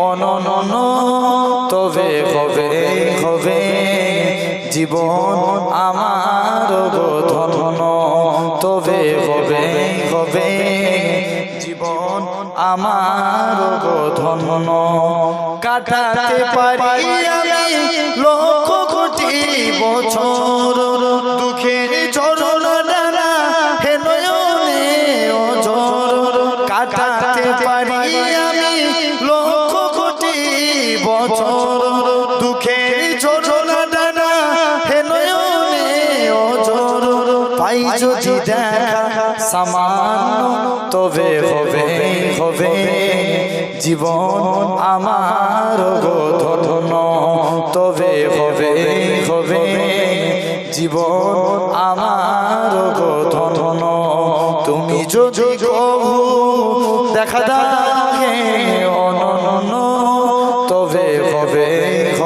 অনন তবে হবে হবে জীবন আমার ধন তবে হবে হবে জীবন আমার ধন কাটাতে পারি আমি লক্ষ বছর দুঃখের চরণ ডানা হে নয়নে অজর। পাই যদি দেখা সামান্য, তবে হবে হবে। জীবন আমার গো ধন তবে হবে হবে। জীবন আমার গো ধন তুমি যদি কহু দেখা দাহে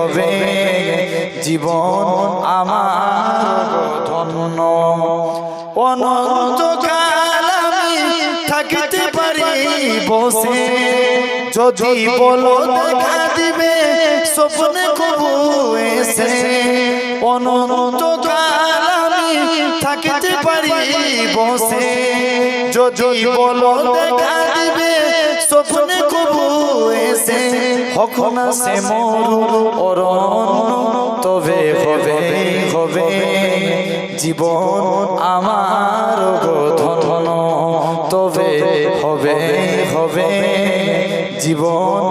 হবে জীবন আমার ধন্য। অনন্তকাল আমি থাকতে পারি বসে। যদি বলো দেখা দিবে, স্বপ্নে কবু এসে। অনন্তকাল আমি থাকতে পারি বসে। যদি বলো দেখা দিবে হখন সে মরু তবে হবে হবে। জীবন আমার গোধন তবে হবে হবে। জীবন